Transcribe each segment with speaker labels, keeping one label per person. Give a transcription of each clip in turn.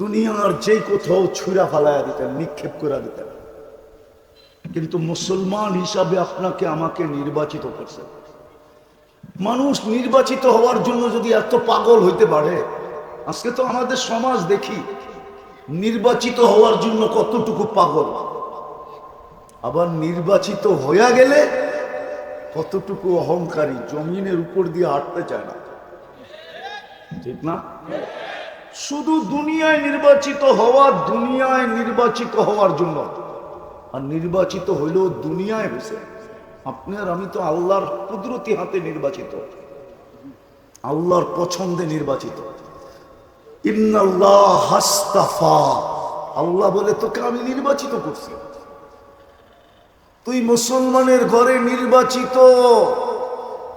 Speaker 1: দুনিয়ার যে কোথাও ছুঁড়া ফালাইয়া দিতেন, নিক্ষেপ করে দিতেন। কিন্তু মুসলমান হিসাবে আপনাকে আমাকে নির্বাচিত করছেন মানুষ নির্বাচিত হওয়ার জন্য যদি এত পাগল হইতে পারে, আজকে তো আমাদের সমাজ দেখি, নির্বাচিত হওয়ার জন্য কতটুকু পাগল। আবার নির্বাচিত হইয়া গেলে কতটুকু অহংকারী, জমিনের উপর দিয়ে হাঁটতে চায় না। ঠিক না? শুধু দুনিয়ায় নির্বাচিত হওয়া দুনিয়ায় নির্বাচিত হওয়ার জন্য। আর নির্বাচিত হইলেও দুনিয়ায় হয়েছে আপনি আর আমি তো আল্লাহর কুদরতি হাতে নির্বাচিত। আল্লাহর পছন্দে নির্বাচিত। হাস্তাফা আল্লাহ বলে, তোকে আমি নির্বাচিত করছি। তুই মুসলমানের ঘরে নির্বাচিত।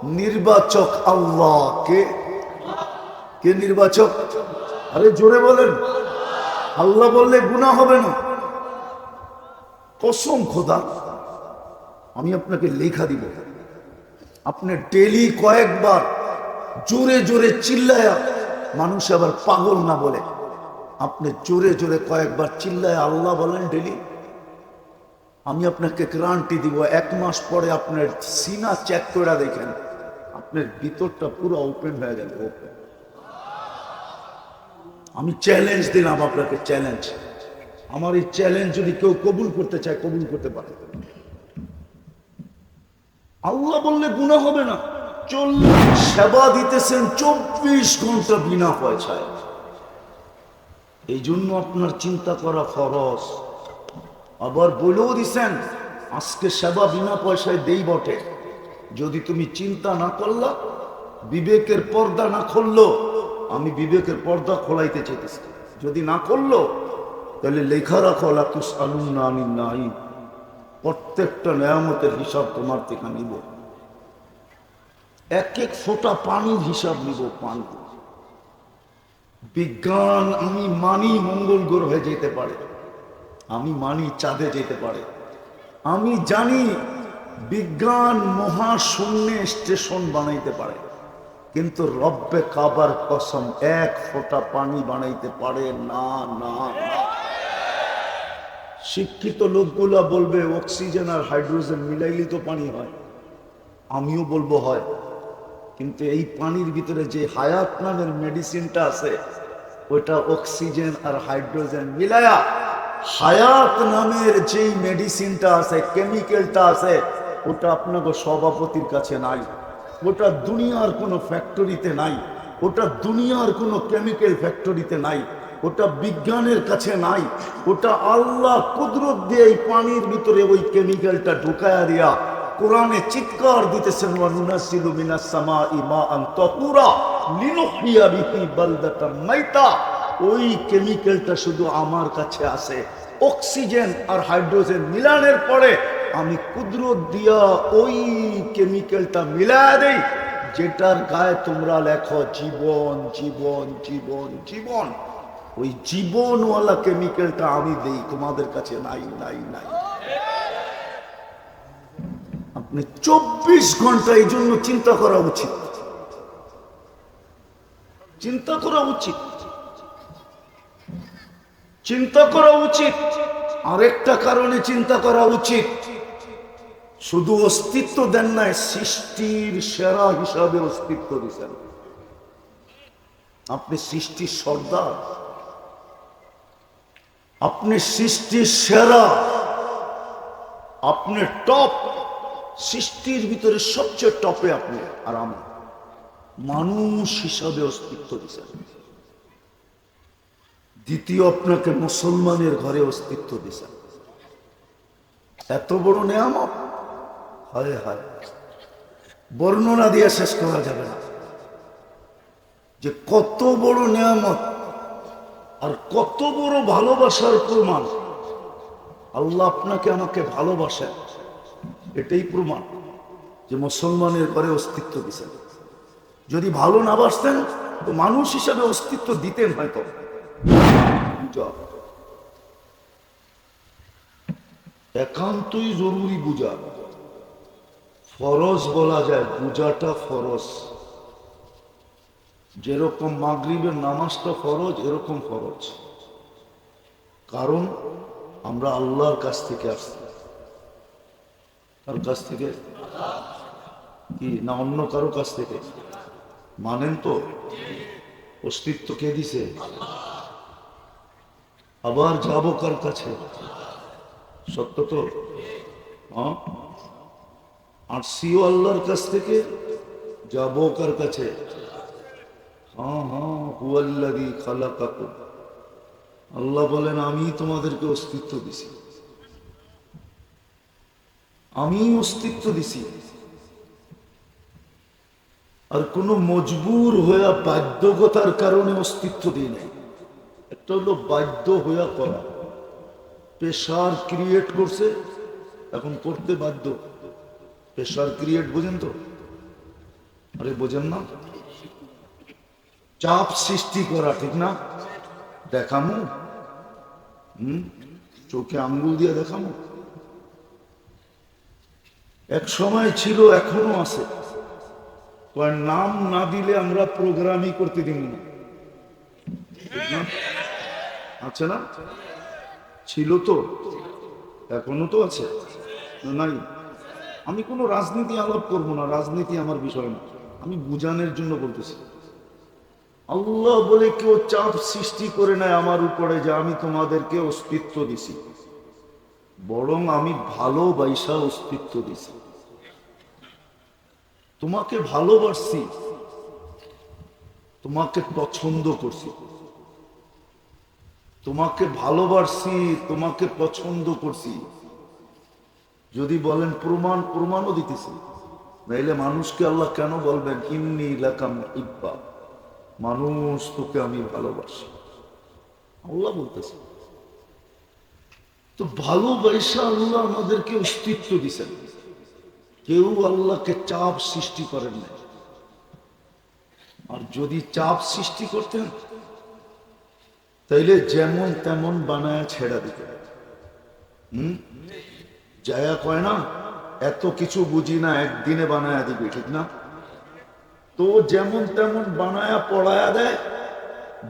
Speaker 1: নির্বাচক আল্লাহ। কে? কে নির্বাচক? আরে জোরে বলেন। আল্লাহ বললে গুণা হবে না। কসম খোদা, আমি আপনাকে লেখা দিব। আপনি ডেলি কয়েকবার জোরে জোরে চিল্লায়া মানুষ আবার পাগল না বলে। আপনি জোরে জোরে কয়েকবার চিল্লায় আল্লাহ বলেন ডেলি আমি আপনাকে গ্রান্টি দিব, এক মাস পরে আপনার সিনা চেক করে দেখেন। আপনার ভিতরটা পুরো ওপেন হয়ে যাবে ওপেন আমি চ্যালেঞ্জ দিলাম আপনাকে চ্যালেঞ্জ আমার এই চ্যালেঞ্জ যদি কেউ কবুল করতে চায়, কবুল করতে পারে। আল্লাহ বললে গুণা হবে না। চল্লিশ সেবা দিতেছেন, চব্বিশ ঘণ্টা বিনা পয়সায়। এই জন্য আপনার চিন্তা করা ফরজ। আবার বলেও দিছেন, আজকে সেবা বিনা পয়সায় দেই বটে। যদি তুমি চিন্তা না করলা, বিবেকের পর্দা না খুললো বিবেকের পর্দা খোলাইতে চেয়েছি যদি না করল, তাহলে লেখা রাখো লাতুস আলুম না আমি নাই প্রত্যেকটা নেয়ামতের হিসাব তোমার থেকে নিব। এক এক ফোঁটা পানির হিসাব নিব, পানি। বিজ্ঞান, আমি মানি মঙ্গল গ্রহে যেতে পারে। আমি মানি চাঁদে যেতে পারে। আমি জানি বিজ্ঞান মহাশূন্যে স্টেশন বানাইতে পারে। কিন্তু রব্বে কাবার কসম, এক ফোঁটা পানি বানাইতে পারে না না শিক্ষিত লোকগুলা বলবে, অক্সিজেন আর হাইড্রোজেন মিলাইলে তো পানি হয়। আমিও বলব, হয়। কিন্তু এই পানির ভিতরে যে হায়াত নামের মেডিসিনটা আছে ওটা অক্সিজেন আর হাইড্রোজেন মিলায়া হায়াত নামের যেই মেডিসিনটা আছে, কেমিক্যালটা আছে, ওটা আপনাকে সভাপতির কাছে নাই। ওটা দুনিয়ার কোনো ফ্যাক্টরিতে নাই। ওটা দুনিয়ার কোনো কেমিক্যাল ফ্যাক্টরিতে নাই। ওটা বিজ্ঞানের কাছে নাই। ওটা আল্লাহ কুদরত দিয়ে এই পানির ভিতরে ওই কেমিক্যালটা ঢুকায়া দিয়া কোরআনে চিৎকার দিতেছেন ওই কেমিক্যালটা শুধু আমার কাছে আছে। অক্সিজেন আর হাইড্রোজেন মিলানের পরে আমি কুদরত দিয়া ওই কেমিক্যালটা মিলায়া দেই, যেটার গায়ে তোমরা লেখো জীবন জীবন জীবন জীবন। ওই জীবনওয়ালা কেমিক্যালটা আমি দেই, তোমাদের কাছে নাই নাই নাই। আপনি চব্বিশ ঘণ্টা এই জন্য চিন্তা করা উচিত। চিন্তা করা উচিত। চিন্তা করা উচিত। আরেকটা কারণে চিন্তা করা উচিত। শুধু অস্তিত্ব দেন নাই, সৃষ্টির সেরা হিসাবে অস্তিত্ব দিচ্ছেন আপনি সৃষ্টির সর্দার। আপনি সৃষ্টির সেরা। আপনি টপ। সৃষ্টির ভিতরে সবচেয়ে টপে আপনি আর আমি। মানুষ হিসাবে অস্তিত্ব দিচ্ছেন দ্বিতীয় আপনাকে মুসলমানের ঘরে অস্তিত্ব দিচ্ছেন এত বড় নেয়ামত। হায় হায়। বর্ণনা দিয়ে শেষ করা যাবে না। যে কত বড় নেয়ামত আর কত বড় ভালোবাসার প্রমাণ। আল্লাহ আপনাকে আমাকে ভালোবাসেন। এটাই প্রমাণ যে মুসলমানের ঘরে অস্তিত্ব দিচ্ছেন যদি ভালো না বাসতেন, তো মানুষ হিসাবে অস্তিত্ব দিতেন হয়তো। একান্তই জরুরি বুঝা। ফরজ বলা যায় বুঝাটা ফরজ। যেরকম মাগরিবের নামাজটা ফরজ, এরকম ফরজ। কারণ আমরা আল্লাহর কাছ থেকে আসছি। কার কাছ থেকে? কি না অন্য কারও কাছ থেকে? মানেন তো। অস্তিত্ব কে দিছে? আবার যাব কার কাছে? সত্য তো? হ্যাঁ? আর সিও আল্লাহর কাছ থেকে যাব কার কাছে? হ্যাঁ হ্যাঁ হুয়াল্লাদি খালাকাকুম। আল্লাহ বলেন, আমি তোমাদেরকে অস্তিত্ব দিছি। আমি অস্তিত্ব দিছি। আর কোনো মজবুর হইয়া বাধ্যকতার কারণে অস্তিত্ব দিই নাই। একটা হলো বাধ্য হইয়া করা। পেশার ক্রিয়েট করছে, এখন করতে বাধ্য। পেশার ক্রিয়েট বোঝেন তো? আরে বোঝেন না। চাপ সৃষ্টি করা, ঠিক না? দেখামু। হুম? চোখে আঙ্গুল দিয়ে দেখামু। এক সময় ছিল, এখনও আছে। নাম না দিলে আমরা প্রোগ্রামই করতে দিব না? আছে না? ছিল তো। এখনও তো আছে। নাই? আমি কোনো রাজনীতি আলাপ করব না, রাজনীতি আমার বিষয় না। আমি বুঝানোর জন্য বলতেছি। আল্লাহ বলে কেউ চাপ সৃষ্টি করে নেয় আমার উপরে যে আমি তোমাদেরকে অস্তিত্ব দিছি। বরং আমি ভালোবাসা অস্তিত্ব দিছি। তোমাকে ভালোবাসছি, তোমাকে পছন্দ করছি। তোমাকে ভালোবাসছি, তোমাকে পছন্দ করছি। যদি বলেন প্রমাণ, প্রমাণও দিতেছি। নাইলে মানুষকে আল্লাহ কেন বলবেন, ইন্নি লাকাম ইব্বা মানুষ তোকে আমি ভালোবাসি। আল্লাহ বলতেছে। তো ভালোবাসা আল্লাহ আমাদেরকে অস্তিত্ব দিছেন। কেউ আল্লাহকে চাপ সৃষ্টি করেন না আর যদি চাপ সৃষ্টি করতেন, তাইলে যেমন তেমন বানায় ছেড়া দিতে হুম? জায়া কয় না, এত কিছু বুঝি না, একদিনে বানায়া দিবি, ঠিক না? তো যেমন তেমন বানায়া পড়ায়া দেয়।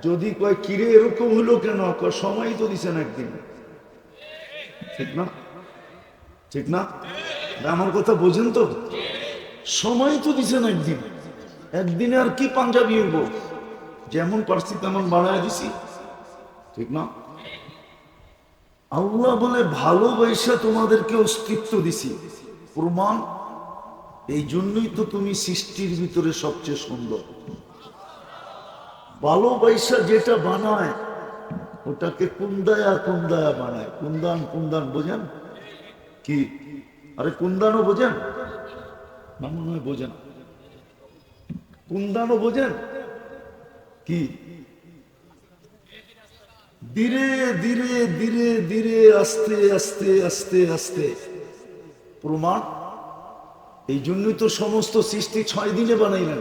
Speaker 1: যদি কয়, কিরে, এরকম হলো কেন? সময় তো দিছেন একদিন। ঠিক না? ঠিক না? আমার কথা বোঝেন তো? সময় তো দিছেন একদিন। একদিনে আর কি পাঞ্জাবি হইব? যেমন পারছি তেমন বানায় দিছি। ঠিক না? আল্লাহ বলে ভালোবাসা তোমাদেরকে অস্তিত্ব দিছি। প্রমাণ, এই জন্যই তো তুমি সৃষ্টির ভিতরে সবচেয়ে সুন্দর। ভালোবাসা যেটা বানায়, ওটাকে কুন্দায়া কুন্দায়া বানায়। কুন্দান কুন্দান, বোঝেন? কি? আরে কুন্দানও বোঝেন? না, মনে হয় বোঝেন। কুন্দানও বোঝেন? কি? ধীরে ধীরে ধীরে ধীরে, আস্তে আস্তে আস্তে আস্তে। প্রমাণ? এই জন্যই তো সমস্ত সৃষ্টি ছয় দিনে বানাইলেন।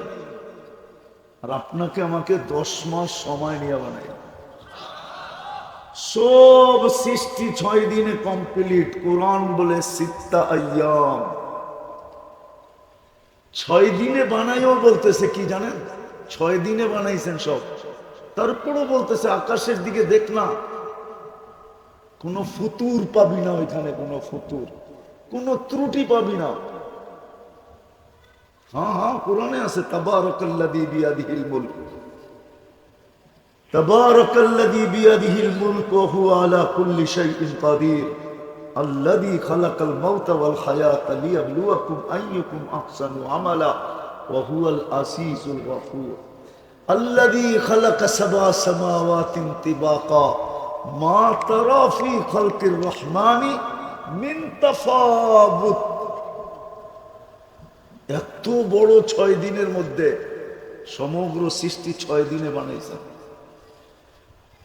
Speaker 1: আর আপনাকে আমাকে দশ মাস সময় নিয়ে বানাই সব সৃষ্টি ছয় দিনে কমপ্লিট। কোরআন বলে, সিত্তা ছয় দিনে বানাইও বলতেছে, কি জানেন? ছয় দিনে বানাইছেন সব। তারপরও বলতেছে, আকাশের দিকে দেখ না। কোনো ফতুর পাবি না ওইখানে, কোনো ফতুর। কোনো ত্রুটি পাবি না। হ্যাঁ হ্যাঁ কোরআনে আছে তাবারকাল্লাদি বিয়াদিহিল মুলক। তাবারকাল্লাদি বিয়াদিহিল মুলক ওয়া হুয়া আলা কুল্লি শাইইন কাদির। আল্লাযী খালাকাল মাউতা ওয়াল হায়াতা লিয়াবলুয়াকুম আইয়ুকুম আহসানু আমালা ওয়া হুয়াল আসিসুল গফুর। الذي خلق سبع سماوات طباقا ما ترى في خلق الرحمن من تفاوت এত বড় ছয় দিনের মধ্যে সমগ্র সৃষ্টি ছয় দিনে বানাইছেন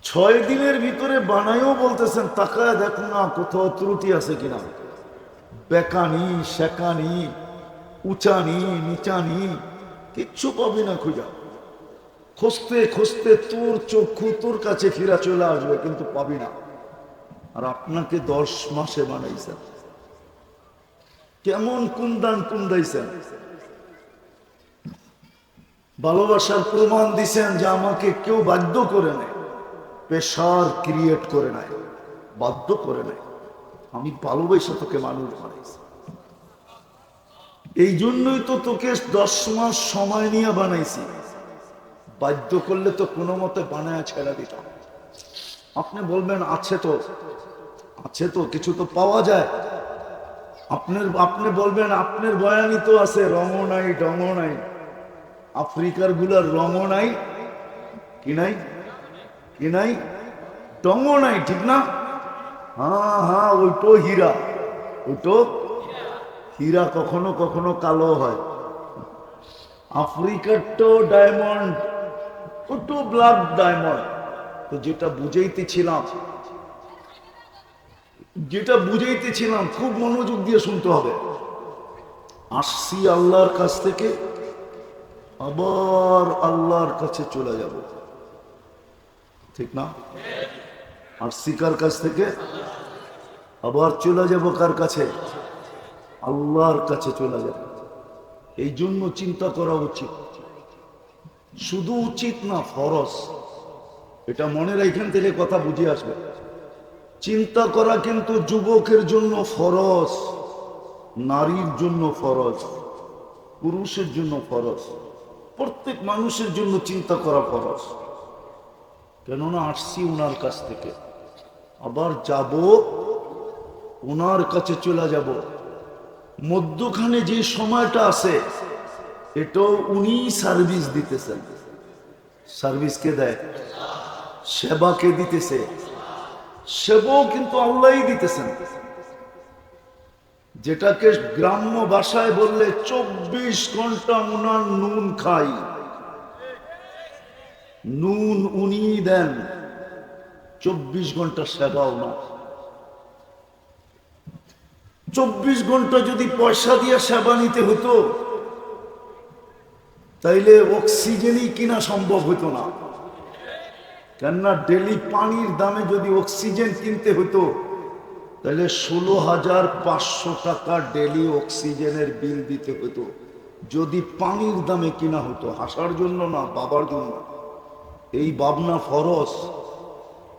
Speaker 1: ছয় দিনের ভিতরে বানাইও বলতেছেন তাকায় দেখো না কোথাও ত্রুটি আছে কিনা বেকানি শেকানি উচানি নিচানি কিচ্ছু পাবি না খুঁজা খুঁজতে খুঁজতে তোর চক্ষু তোর কাছে ফিরা চলে আসবে, কিন্তু পাবি না। আর আপনাকে দশ মাসে বানাইছেন। কেমন কুন্দান কুন্দাইছেন। ভালোবাসার প্রমাণ দিছেন যে আমাকে কেউ বাধ্য করে নেয়, পেশার ক্রিয়েট করে নেয়, বাধ্য করে নেয়। আমি ভালোবাসা তোকে মানুষ বানাইছি। এই জন্যই তো তোকে দশ মাস সময় নিয়ে বানাইছি। বাধ্য করলে তো কোনো মতে বানায় ছেড়ে দিতাম আপনি বলবেন, আছে তো আছে তো, কিছু তো পাওয়া যায়। আপনার, আপনি বলবেন, আপনার বয়ানি তো আছে রঙও নাই ডঙও নাই। আফ্রিকারগুলার রঙও নাই, কি নাই? কি নাই? ডঙও নাই, ঠিক না? হ্যাঁ হ্যাঁ ওইটো হীরা। ওইটো হীরা কখনো কখনো কালো হয়। আফ্রিকার তো ডায়মন্ড। ওটো ব্লাড ডায়মন্ড তো যেটা বুঝাইতেছিলাম যেটা বুঝাইতেছিলাম, খুব মনোযোগ দিয়ে শুনতে হবে। আসছি আল্লাহর কাছ থেকে, আবার আল্লাহর কাছে চলে যাব। ঠিক না? আসছি কার কাছ থেকে? আবার চলে যাব কার কাছে? আল্লাহর কাছে চলে যাব। এই জন্য চিন্তা করা উচিত। শুধু উচিত না, ফরজ। এটা মনে রাখেন থেকে কথা বুঝে আসবে। চিন্তা করা কিন্তু যুবকের জন্য ফরজ, নারীর জন্য ফরজ, পুরুষের জন্য ফরজ, প্রত্যেক মানুষের জন্য চিন্তা করা ফরজ। কেননা আসছি ওনার কাছ থেকে। আবার যাব ওনার কাছে চলে যাব। মধ্যখানে যে সময়টা আছে এটাও উনি সার্ভিস দিতেছেন। সার্ভিস কে দেয়? সেবা কে দিতেছে? সেবাও কিন্তু আল্লাহই দিতেছেন। যেটাকে গ্রাম্য ভাষায় বললে চব্বিশ ঘণ্টা উনার নুন খাই। নুন উনি দেন। চব্বিশ ঘণ্টা সেবা ওনার। চব্বিশ ঘণ্টা যদি পয়সা দিয়ে সেবা নিতে হতো তাইলে অক্সিজেনই কিনা সম্ভব হতো না। কেননা ডেলি পানির দামে যদি অক্সিজেন কিনতে হতো তাহলে ষোলো হাজার পাঁচশো টাকা ডেলি অক্সিজেনের বিল দিতে হতো যদি পানির দামে কিনা হতো হাসার জন্য না, বাবার জন্য এই ভাবনা ফরজ।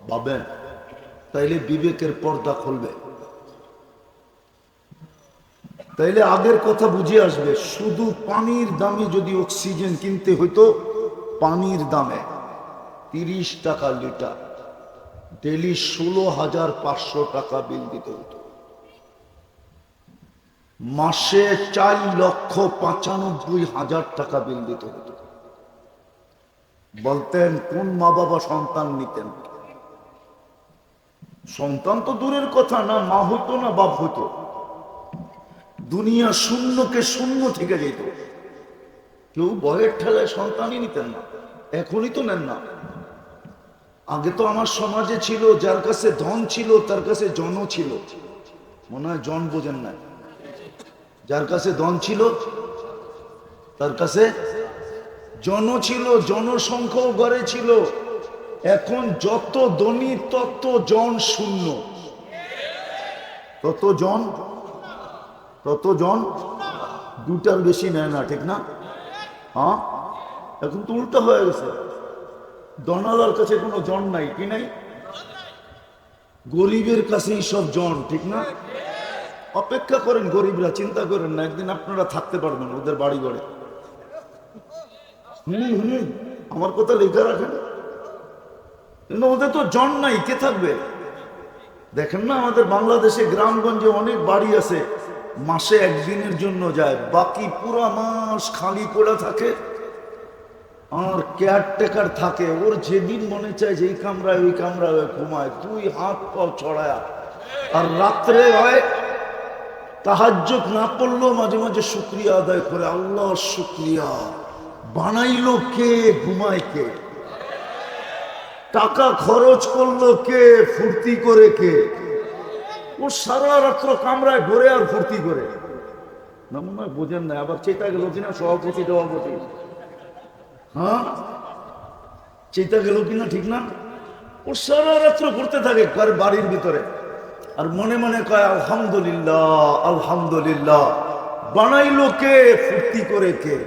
Speaker 1: ভাবেন, তাইলে বিবেকের পর্দা খুলবে। তাইলে আগের কথা বুঝে আসবে, শুধু পানির দামে যদি অক্সিজেন কিনতে হইতো, পানির দামে তিরিশ টাকা লিটার ডেলি ষোলো হাজার পাঁচশো টাকা বিল দিতে হতো মাসে চার লক্ষ পঁচানব্বই হাজার টাকা বিল দিতে হতো বলতেন, কোন মা বাবা সন্তান নিতেন? সন্তান তো দূরের কথা না, মা হতো না বাপ হতো দুনিয়া শূন্যকে শূন্য থেকে যেত। কেউ বয়ের ঠেলায় সন্তানই নিতেন না, এখনই তো নেন না। আগে তো আমার সমাজে ছিল, যার কাছে ধন ছিল, তার কাছে জন ছিল। মনে হয় জন বোঝেন না যার কাছে ধন ছিল, তার কাছে জন ছিল জনসংখ্যাও গড়ে ছিল। এখন যত ধনী, তত জন শূন্য। তত জন তত জন দুটার বেশি নেয় না, ঠিক না? হ্যাঁ? এখন তো উল্টা হয়ে গেছে। দনালার কাছে কোনো জন নাই, কি নাই? গরিবের কাছেই সব জন, ঠিক না? অপেক্ষা করেন গরিবরা, চিন্তা করেন না, একদিন আপনারা থাকতে পারবেন ওদের বাড়ি ঘরে হুম হুম, আমার কথা লেখা রাখেন। ওদের তো জন নাই, কে থাকবে? দেখেন না আমাদের বাংলাদেশে, গ্রামগঞ্জে অনেক বাড়ি আছে। মাসে একদিনের জন্য যায়, বাকি পুরো মাস খালি পড়ে থাকে। আর কেয়ারটেকার থাকে, ওর যেদিন মনে চায় যেই কামরায়, ওই কামরায় ঘুমায় দুই হাত পাও ছড়ায়। আর রাত্রে হয়, তাহাজ্জুদ না পড়লেও মাঝে মাঝে শুক্রিয়া আদায় করে আল্লাহ শুক্রিয়া। বানাইলো কে, ঘুমায় কে? টাকা খরচ করল কে, ফুর্তি করে কে? ও সারা রাত্র কামরায় ঘরে আর ফুর্তি করে। না বোঝেন না, আবার চেতা গেল কিনা? সভাপতি সভাপতি। হ্যাঁ? চেতা গেল কিনা ঠিক না? ও সারা রাত্র ঘুরতে থাকে বাড়ির ভিতরে। আর মনে মনে কয়, আলহামদুলিল্লাহ আলহামদুলিল্লাহ। বানাইলো কে? ফুর্তি করে কে?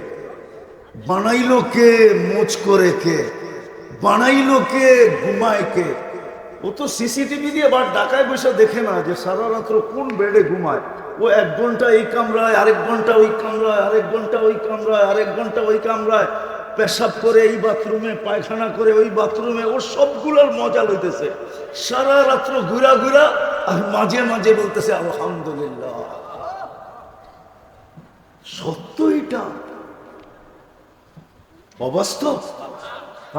Speaker 1: বানাইলো কে? মোচ করে কে? বানাইলো কে? ঘুমায় কে? ও তো সিসিটিভি দিয়ে বার ডাকায় বসে দেখে না যে সারা রাত্র কোন বেডে ঘুমায়। ও এক ঘণ্টা এই কামরায় আরেক ঘণ্টা ওই কামরায় আরেক ঘণ্টা ওই কামরায় আরেক ঘণ্টা ওই কামরায় পেশাব করে এই বাথরুমে, পায়খানা করে ওই বাথরুমে, ও সবগুলোর মজা লইতেছে। সারা রাত্র ঘুরা ঘুরা আর মাঝে মাঝে বলতেছে, আলহামদুলিল্লাহ। সত্য এটা অবাস্তব।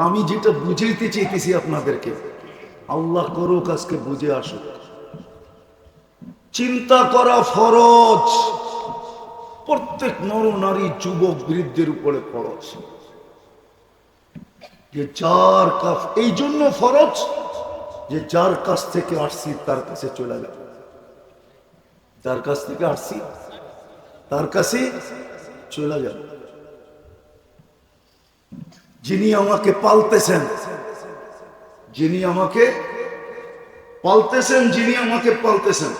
Speaker 1: আমি যেটা বুঝাইতে চাইতেছি আপনাদেরকে আল্লাহ করুক আজকে বুঝে আসুক। চিন্তা করা ফরজ। প্রত্যেক নর নারী যুবক বৃদ্ধের উপরে ফরজ। যে যার কাছ এই জন্য ফরজ যে যার কাছ থেকে আসছি, তার কাছে চলে গেল যার কাছ থেকে আসছি, তার কাছে চলে গেল যিনি আমাকে পালতেছেন যিনি আমাকে পালতেছেন যিনি আমাকে পালতেছেন।